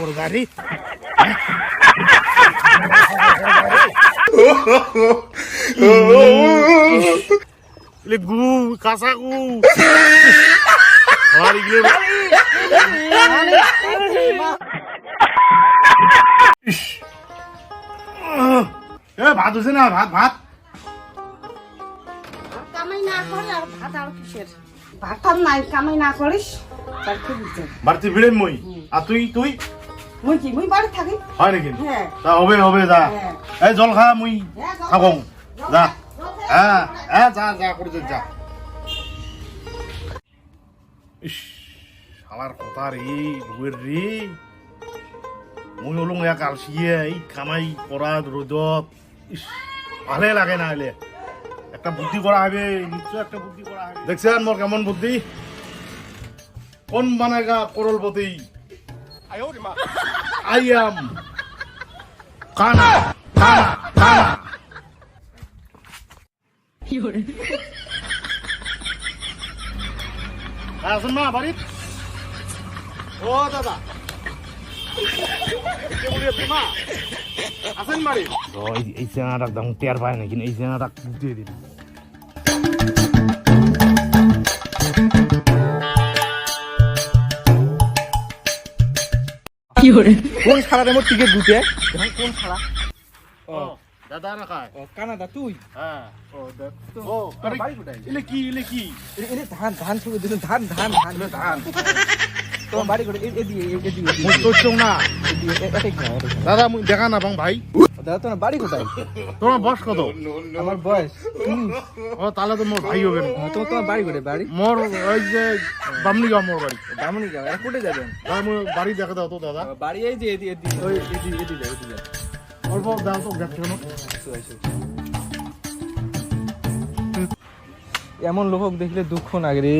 বড় গাড়ি। গু কাঁচা গু। আর এগুলো এ ভাত হচ্ছে না? ভাত ভাত। কামাই না করে আর ভাত আর কিসের? ভাত আর নাই কামাই না করিস কি ভিড়ে মই। আর তুই তুই? মুই কি মুই বাড়ি থাকি? হয় নাকি? হ্যাঁ। তা হবে হবে যা। এই জল খা মুই থাকং। যা। হ্যাঁ হ্যাঁ যা যা করছে যা। ইস শালার কথা রে বউয়ের রে। মুই হলুম এক আলসিয়ে এই কামাই করা রোদত ইস ভালে লাগে না হলে। একটা বুদ্ধি করা হবে নিশ্চয় একটা বুদ্ধি করা হবে। দেখছেন মোর কেমন বুদ্ধি? কোন বানাগা করলপতি? আই এম কানা কানা কানা আছেন মা বাড়িত ও দাদা আছেন বাড়ি এই চেনাটা টের পায় নাকি এই চেনাটা দিয়ে দিন কোন শালার মোর টিকিট গুটে এখন কোন শালা? ও। দাদা না খায় ও কানাডা তুই? হ্যাঁ। ও দেখ তো। ও তোর বাড়ি কোথায় ইলে কি এলে কি? এনে ধান ধান শুরু দিন ধান ধান ধান। ধান। তোমার বাড়ি কোথায় এ এদিকে এদিকে মুই তোর না। না দাদা মুই দেখা না বাং ভাই। দাদা তোমার বাড়ি কোথায়? তোমার বয়স কত? আমার বয়স ও তাহলে তো মোর ভাই হবে না। তোমার তোমার বাড়ি কোথায় বাড়ি? মোর ওই যে বামনিগাঁও মোর বাড়ি। বামুনি গাঁও এটা কোথায় যাবেন বাড়ি দেখা দাও তো দাদা। বাড়ি এই যে এদিকে এদিকে ওই এদিকে এদিকে এদিকে অল্প দাও তো দেখছ না? এমন লোক দেখলে দুঃখ লাগে রে।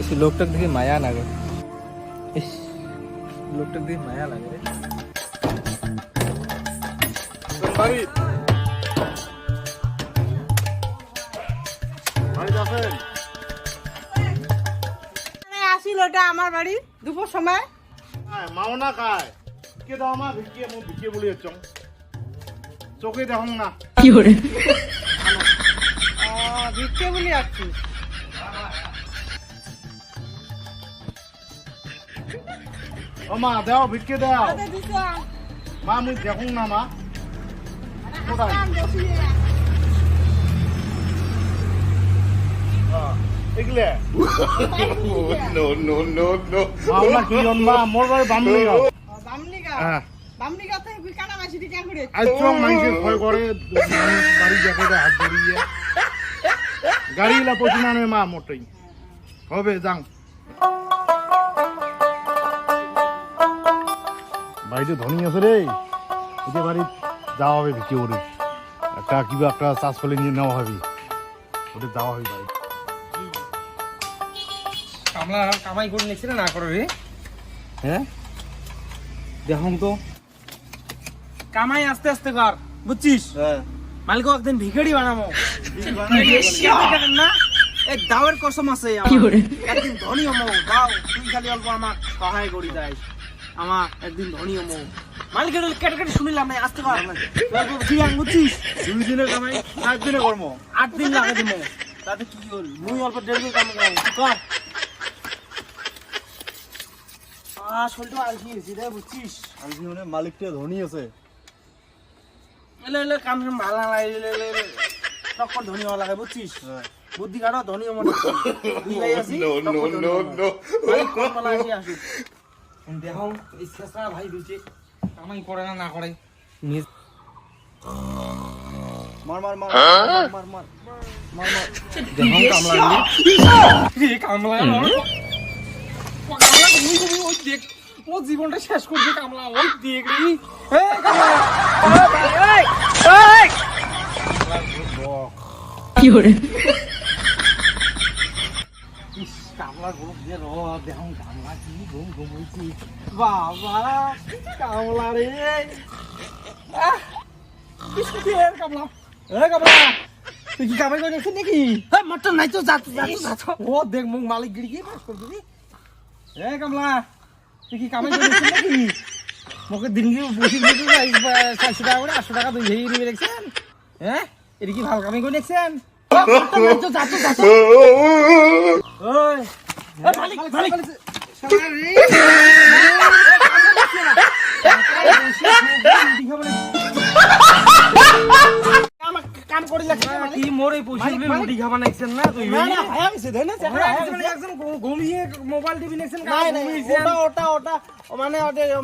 এসে লোকটাকে দেখে মায়া ইস লোকটাকে দেখে মায়া লাগে রে। আসিল ওটা আমার বাড়ি দুপুর সময়। হ্যাঁ মাও না খায়। কে দাও মা ভিকিয়ে মো ভিকিয়ে বলি চং চোখে দেখো না। আহ, ভিক্ষে বলি আসছিস ও মা দাও ভিক্ষে দাও। মা মুই দেখো না মা। কোথায়। এগুলে কি মোর বাড়ি বামনিগাঁও। হ্যাঁ। বামনিগাঁও থেকে তুই কানামাছি দিকে করে? আজ চং মানুষের ভয় করে মানুষ বাড়ি হাত ধরিয়ে। গাড়ি মা মোটেই। হবে যাং বাড়িতে ধনী আছে রে। বাড়ি যাওয়া হবে ভিকে ওরে? একটা কিবা একটা চাষ করে নিয়ে নেওয়া হবে। ওদের যাওয়া হবে কামলা কামাই করে নিচ্ছে না করে রে? হ্যাঁ? দেখুন তো। কামাই আস্তে আস্তে কর বুঝছিস? হ্যাঁ। মালিক একদিন ভিখারি বানাবো। না এই দাওয়ের কসম আছে। একদিন ধনী হমো। দাও তুই খালি অল্প আমার সহায় করি যাই আমার একদিন ধনী হমো। মালিকের কেটে কেটে শুনিলাম না আসতে পার জিয়ান বুঝছিস? দুই দিনে কামাই এক দিনে কর্ম। আট দিন লাগে দিমো তাতে কি হল? মুই অল্প দেড় দিন কাম কর? আ শরীরটা আলসি হয়েছি রে বুঝছিস? আলজি মানে মালিকটা ধনী আছে। এলে এলে কাম সাম ভালো না এলে এলে এলে। টক্কর ধনী হওয়া লাগে বুঝছিস? বুদ্ধি কাটো ধনী ভাই দেখো দিচ্ছে কামাই করে না না করে। মার মার মার মার মার মার মার দেখো কামলা রে কামলা ও কামলা তুমি তুমি ওই দেখ ও জীবনটা শেষ করছে কামলা ওই দেখ রে। এ কামলা। ওই ভাই এই! এই ইস, কামলা ঘুম দিয়ে র দেখো কামলা কি ঘুম ঘুমাইছি বাবা কামলা রে বিস্কুটের কামলা এ কামলা তুই কি কামাই করে গেছিস নাকি হ্যাঁ মটন নাই তো যা যা যা ও দেখ মুখ মালিক গিরি কি পাস করে দিবি এ কামলা তুই কি কামাই করে দেখছিস নাকি মোকে দিনকে বসে চারশো টাকা করে আটশো টাকা দুই দেখছেন হ্যাঁ এটা কি ভালো কামাই করে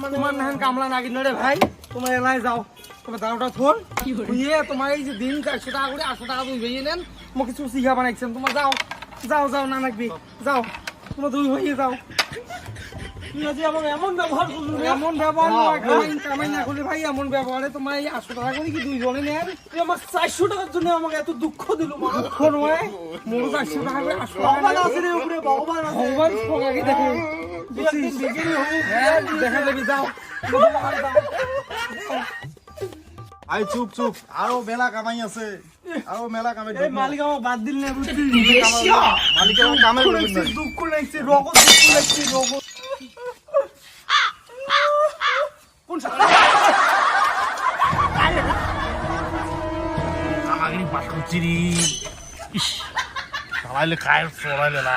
মানে মানে কামলা নাগি নরে ভাই। তোমার এলাই যাও। তোমার দাওটা থোন ইয়ে তোমার এই যে দিন চারশো টাকা করে আটশো টাকা দুই ভেঙে নেন। মোক কিছু শিখা বানাইছেন। তোমার যাও যাও যাও না নাকবি যাও। তোমার দুই হয়ে যাও। তুই আজ আমাকে এমন ব্যবহার এমন ব্যবহার কামাই না করলে ভাই এমন ব্যবহারে তোমার এই আটশো টাকা করে কি দুই জনে নেন? আমার চারশো টাকার জন্য আমাকে এত দুঃখ দিল দুঃখ নয় মোর চারশো টাকা করে টাকা আছে উপরে ভগবান ভগবান দেখে। আই চুপ চুপ। আরও মেলা কামাই আছে। আরও মেলা কামাই এই মালিক আমার বাদ দিল না বুঝছিস মালিক আমার কামাই দুঃখ লাগছে রগত দুঃখ লাগছে রগত। কোন? আমাকে রে ইস চালাইলে খায় চড়াইলে না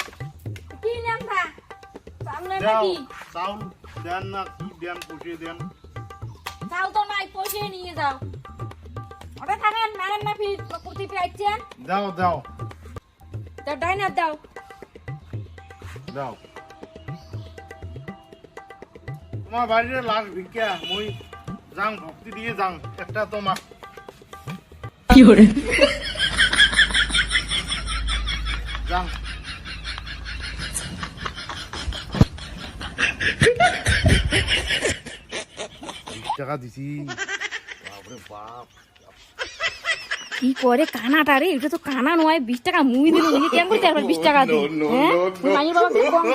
নাম থা সামনে নাকি চাউল দেন না কি দেন পুষিয়ে দেন চাল তো নাই পয়সা নিয়ে যাও ওটা থাকেন মারেন না ফির কুর্তি পেয়েছেন দাও দাও তো ডাইনার দাও দাও তোমার বাড়িতে লাশ ভিক্ষা মুই যাং ভক্তি দিয়ে যাং একটা তোমার যাং টাকা দিছি। বাপরে বাপ। কি করে কানাটা রে? এটা তো কানা নয় বিশ টাকা মুই দিল উনি কেমন করতে পারবেন বিশ টাকা দিই হ্যাঁ? মাইয়ের বাবা কম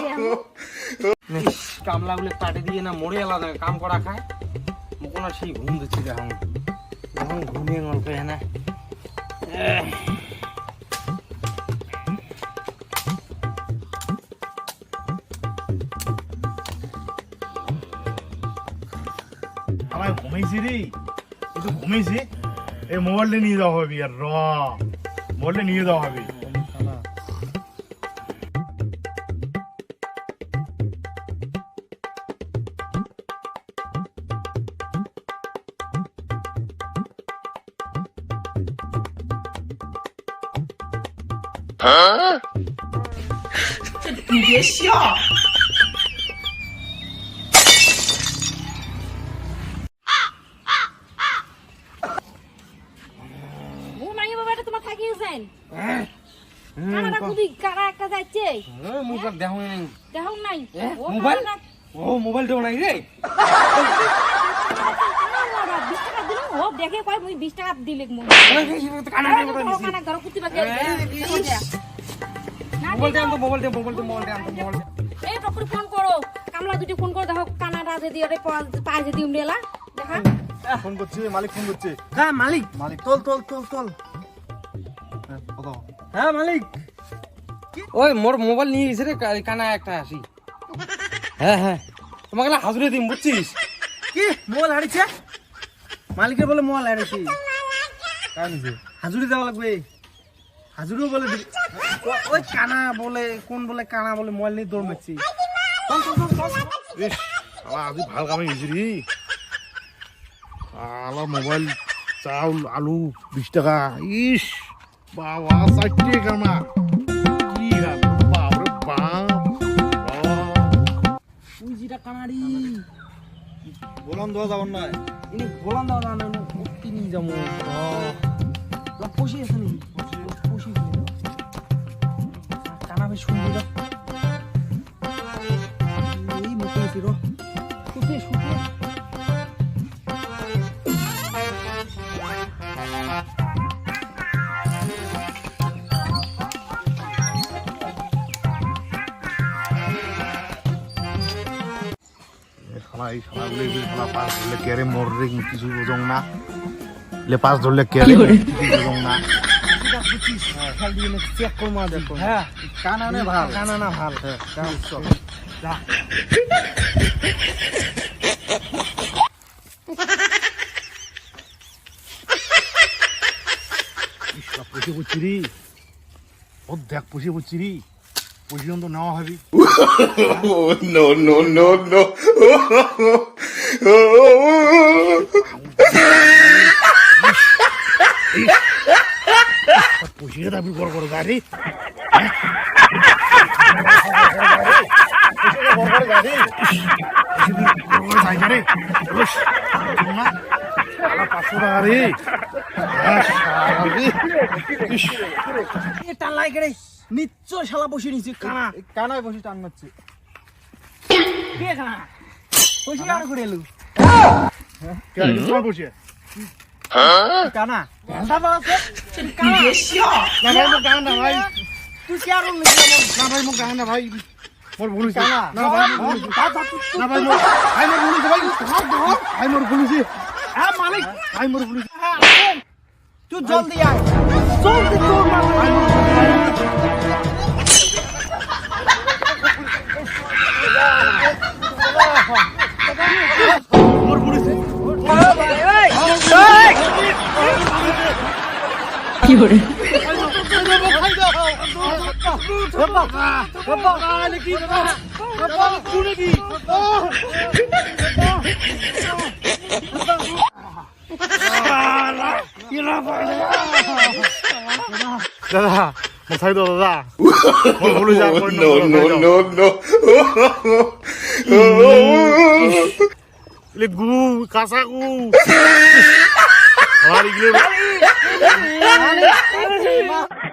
কামলা গুলো কাটে দিয়ে না মরে আলাদা কাম করা খায়। মুখ সেই ঘুম দিচ্ছি এখন ঘুমিয়ে গল্প হ্যাঁ ঘুমাইছি রে। কিন্তু ঘুমাইছি। এই মোবাইলটা নিয়ে যাওয়া হবে আর র। মোবাইলটা নিয়ে যাওয়া হবে। ও থাকিয়েছেন কানাটা কুদি? কারা একটা যাচ্ছে? মুখ দেখো নাই। দেখো নাই? মোবাইল? ও মোবাইল দেও নাই রে। বিশ টাকা দিল ও দেখে কয় মুই বিশ টাকা দিলে মুই কানা কানা ঘর কুতি বাকি মোবাইল দেন তো মোবাইল দেন মোবাইল দেন মোবাইল দেন মোবাইল এই টকুরি ফোন করো। কামলা দুটি ফোন করো দেখো কানাডা যদি ওরে পায় যদি উমরেলা দেখা। ফোন করছি মালিক ফোন করছে। হ্যাঁ মালিক। মালিক তোল তোল তোল তোল। হ্যাঁ, কত হ্যাঁ মালিক? ওই মোর মোবাইল নিয়ে গেছে রে কানা একটা আসি হ্যাঁ হ্যাঁ। তোমাকে না হাজুরে দিম বুঝছিস? কি? মোবাইল হারিয়েছে? মালিকের বলে মোবাইল হারিয়েছি। কার নিছে হাজুরি দেওয়া লাগবে। হাজুরিও বলে ওই কানা বলে কোন বলে কানা বলে মোবাইল নিয়ে দৌড় মারছি। আজি ভালো কামে গেছি রে। আলা মোবাইল চাউল আলু বিশ টাকা। ইস। বাবা চারটে কামা কি গান বাপরে বাপ ওই যেটা কানাড়ি বলন দেওয়া যাবেন না। ইনি বলন দাও না না কি নিয়ে যাব। লা পশি আছে নি পশি কানা ভাই শুনবি এই শালাগুলো এই শালা পাঁচ ধরলে কেরে মররে কিছু বুঝং না। লে পাঁচ ধরলে কেরে? কিছু বুঝং না। চেক করমা দেখো হ্যাঁ কানানে ভালো। না পুষে বুঝছি রি। ও দেখ তো নেওয়া হবে। No, no, no, no. পুষিয়ে দাবি কর করে গাড়ি পাঁচশো টাকা রে টান নিশ্চয় শালা বসে নিছি কানা কানায় বসে টান মারছে। কে কানা? বসে আর করে এলু? কানা ভেলটা বাড়াছে কানা? না ভাই মোক গান না ভাই তুই কি আর না ভাই মোক গান না ভাই। মোর ভুল কানা? না ভাই। না ভাই মোর ভাই মোর ভুল হয়েছে ভাই। ভাই মোর ভুল হয়েছে হ্যাঁ মালিক। ভাই মোর ভুল হয়েছে তুই জলদি আয়। জলদি তোর মালিক দাদা চাই দাও দাদা। মোর ভুল হয়েছে আর Oh, করেন না, no, দাদা, no,